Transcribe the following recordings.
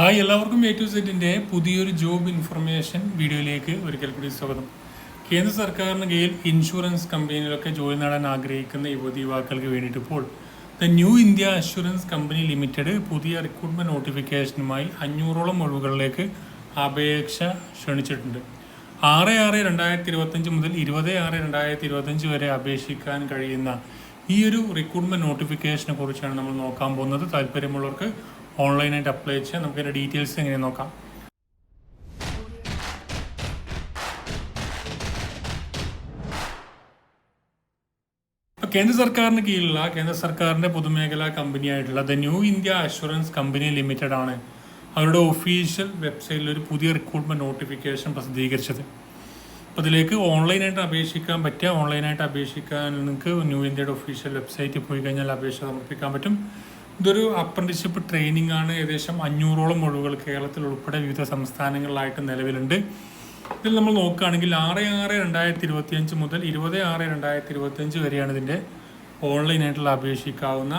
Hi എല്ലാവർക്കും A to സെറ്റിന്റെ പുതിയൊരു ജോബ് ഇൻഫർമേഷൻ വീഡിയോയിലേക്ക് ഒരിക്കൽ കൂടി സ്വാഗതം. കേന്ദ്ര സർക്കാരിന് കീഴിൽ ഇൻഷുറൻസ് കമ്പനിയിലൊക്കെ ജോലി നേടാൻ ആഗ്രഹിക്കുന്ന യുവതി യുവാക്കൾക്ക് വേണ്ടിയിട്ട് ഇപ്പോൾ the new India assurance company limited പുതിയ റിക്രൂട്ട്മെന്റ് നോട്ടിഫിക്കേഷനുമായി അഞ്ഞൂറോളം ഒഴിവുകളിലേക്ക് അപേക്ഷ ക്ഷണിച്ചിട്ടുണ്ട്. ആറ് ആറ് രണ്ടായിരത്തി ഇരുപത്തഞ്ച് മുതൽ ഇരുപത് ആറ് രണ്ടായിരത്തി ഇരുപത്തഞ്ച് വരെ അപേക്ഷിക്കാൻ കഴിയുന്ന ഈ ഒരു റിക്രൂട്ട്മെന്റ് നോട്ടിഫിക്കേഷനെ കുറിച്ചാണ് നമ്മൾ നോക്കാൻ പോകുന്നത്. താല്പര്യമുള്ളവർക്ക് ഓൺലൈനായിട്ട് അപ്ലൈ ചെയ്യാം നമുക്ക് അതിന്റെ ഡീറ്റെയിൽസ് എങ്ങനെ നോക്കാം. കേന്ദ്ര സർക്കാരിന് കീഴിലുള്ള കേന്ദ്ര സർക്കാരിന്റെ പൊതുമേഖലാ കമ്പനിയായിട്ടുള്ള the new India assurance company limited ആണ് അവരുടെ ഒഫീഷ്യൽ വെബ്സൈറ്റിൽ ഒരു പുതിയ റിക്രൂട്ട്മെന്റ് നോട്ടിഫിക്കേഷൻ പ്രസിദ്ധീകരിച്ചത്. അപ്പോൾ അതിലേക്ക് ഓൺലൈനായിട്ട് അപേക്ഷിക്കാൻ പറ്റുക ഓൺലൈനായിട്ട് അപേക്ഷിക്കാൻ നിങ്ങൾക്ക് ന്യൂ ഇന്ത്യയുടെ ഒഫീഷ്യൽ വെബ്സൈറ്റിൽ പോയി കഴിഞ്ഞാൽ അപേക്ഷ സമർപ്പിക്കാൻ പറ്റും. ഇതൊരു അപ്രന്റീസ്ഷിപ്പ് ട്രെയിനിങ് ആണ്. ഏകദേശം അഞ്ഞൂറോളം ഒഴിവുകൾ കേരളത്തിൽ ഉൾപ്പെടെ വിവിധ സംസ്ഥാനങ്ങളിലായിട്ട് നിലവിലുണ്ട്. ഇതിൽ നമ്മൾ നോക്കുകയാണെങ്കിൽ ആറ് ആറ് രണ്ടായിരത്തി ഇരുപത്തി അഞ്ച് മുതൽ ഇരുപത് ആറ് രണ്ടായിരത്തി ഇരുപത്തി അഞ്ച് വരെയാണ് ഇതിന്റെ ഓൺലൈനായിട്ടുള്ള അപേക്ഷിക്കാവുന്ന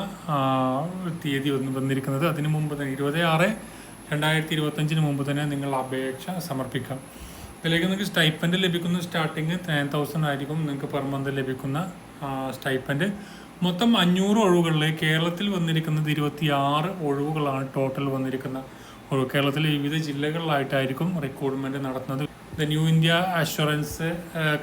തീയതി വന്ന് വന്നിരിക്കുന്നത്. അതിന് മുമ്പ് തന്നെ ഇരുപത് ആറ് രണ്ടായിരത്തി ഇരുപത്തഞ്ചിന് മുമ്പ് തന്നെ നിങ്ങൾ അപേക്ഷ സമർപ്പിക്കാം. ഇതിലേക്ക് നിങ്ങൾക്ക് സ്റ്റൈപ്പൻഡ് ലഭിക്കുന്ന സ്റ്റാർട്ടിങ് ടെൻ തൗസൻഡ് ആയിരിക്കും നിങ്ങൾക്ക് പെർ മന്ത് ലഭിക്കുന്ന സ്റ്റൈപ്പൻഡ് മൊത്തം അഞ്ഞൂറ് ഒഴിവുകളിൽ കേരളത്തിൽ വന്നിരിക്കുന്നത് ഇരുപത്തി ആറ് ഒഴിവുകളാണ് ടോട്ടൽ വന്നിരിക്കുന്ന ഒഴിവ് കേരളത്തിലെ വിവിധ ജില്ലകളിലായിട്ടായിരിക്കും റിക്രൂട്ട്മെന്റ് നടത്തുന്നത്. The new India assurance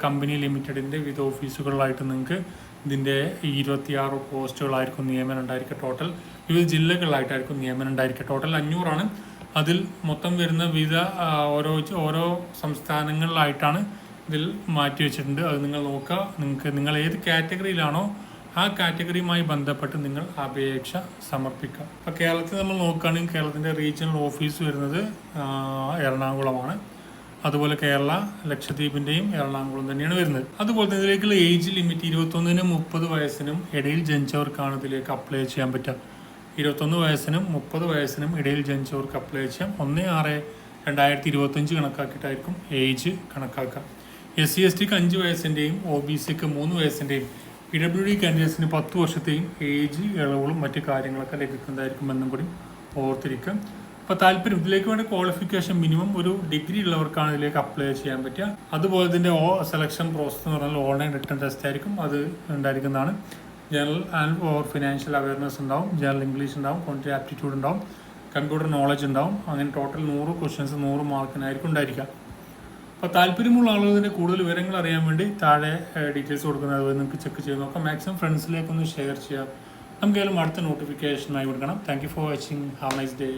company ലിമിറ്റഡിന്റെ വിവിധ ഓഫീസുകളിലായിട്ട് നിങ്ങൾക്ക് ഇതിന്റെ ഇരുപത്തിയാറ് പോസ്റ്റുകളായിരിക്കും നിയമനം ഉണ്ടായിരിക്കുക ടോട്ടൽ വിവിധ ജില്ലകളിലായിട്ടായിരിക്കും നിയമനം ഉണ്ടായിരിക്കുക ടോട്ടൽ അഞ്ഞൂറാണ്. അതിൽ മൊത്തം വരുന്ന വിവിധ ഓരോ ഓരോ സംസ്ഥാനങ്ങളിലായിട്ടാണ് ഇതിൽ മാറ്റി വെച്ചിട്ടുണ്ട്. അത് നിങ്ങൾ നോക്കുക. നിങ്ങൾക്ക് നിങ്ങൾ ഏത് കാറ്റഗറിയിലാണോ ആ കാറ്റഗറിയുമായി ബന്ധപ്പെട്ട് നിങ്ങൾ അപേക്ഷ സമർപ്പിക്കുക. അപ്പോൾ കേരളത്തിൽ നമ്മൾ നോക്കുകയാണെങ്കിൽ കേരളത്തിന്റെ റീജിയണൽ ഓഫീസ് വരുന്നത് എറണാകുളമാണ്. അതുപോലെ കേരള ലക്ഷദ്വീപിന്റെയും എറണാകുളം തന്നെയാണ് വരുന്നത്. അതുപോലെ തന്നെ ഇതിലേക്കുള്ള ഏജ് ലിമിറ്റ് ഇരുപത്തൊന്നിനും മുപ്പത് വയസ്സിനും ഇടയിൽ ജനിച്ചവർക്കാണ് ഇതിലേക്ക് അപ്ലൈ ചെയ്യാൻ പറ്റുക. ഇരുപത്തൊന്ന് വയസ്സിനും മുപ്പത് വയസ്സിനും ഇടയിൽ ജനിച്ചവർക്ക് അപ്ലൈ ചെയ്യാം. ഒന്ന് ആറ് രണ്ടായിരത്തി ഇരുപത്തഞ്ച് കണക്കാക്കിയിട്ടായിരിക്കും ഏജ് കണക്കാക്കുക. എസ് സി എസ് ടിക്ക് അഞ്ച് വയസ്സിന്റെയും ഒ ബി സിക്ക് മൂന്ന് വയസ്സിന്റെയും പി ഡബ്ല്യു ഡി കാൻഡിഡേറ്റ്സിന് പത്ത് വർഷത്തെയും ഏജ് ഇളവുകളും മറ്റു കാര്യങ്ങളൊക്കെ ലഭിക്കുന്നതായിരിക്കും എന്നും കൂടി ഓർത്തിരിക്കുക അപ്പോൾ താല്പര്യം ഇതിലേക്ക് വേണ്ട ക്വാളിഫിക്കേഷൻ മിനിമം ഒരു ഡിഗ്രി ഉള്ളവർക്കാണ് ഇതിലേക്ക് അപ്ലൈ ചെയ്യാൻ പറ്റുക. അതുപോലെ ഇതിന്റെ ഓ സെലക്ഷൻ പ്രോസസ്സ് എന്ന് പറഞ്ഞാൽ ഓൺലൈൻ റിട്ടേൺ ടെസ്റ്റ് ആയിരിക്കും. അത് ഉണ്ടായിരിക്കുന്നതാണ്. General and or financial awareness ഉണ്ടാവും. ജനറൽ ഇംഗ്ലീഷ് ഉണ്ടാവും. കോൺട്രി ആപ്റ്റിറ്റ്യൂഡ് ഉണ്ടാവും. കമ്പ്യൂട്ടർ നോളജ് ഉണ്ടാവും. അങ്ങനെ ടോട്ടൽ നൂറ് ക്വസ്റ്റ്യൻസ് നൂറ് മാർക്കിനായിരിക്കും ഉണ്ടായിരിക്കുക. അപ്പോൾ താല്പര്യമുള്ള ആളുകളുടെ കൂടുതൽ വിവരങ്ങൾ അറിയാൻ വേണ്ടി താഴെ ഡീറ്റെയിൽസ് കൊടുക്കുന്നത് അതുപോലെ നിങ്ങൾക്ക് ചെക്ക് ചെയ്ത് നോക്കാം. മാക്സിമം ഫ്രണ്ട്സിലേക്കൊന്ന് ഷെയർ ചെയ്യാം. നമുക്കേലും അടുത്ത നോട്ടിഫിക്കേഷനായി കൊടുക്കണം. Thank you for watching have nice day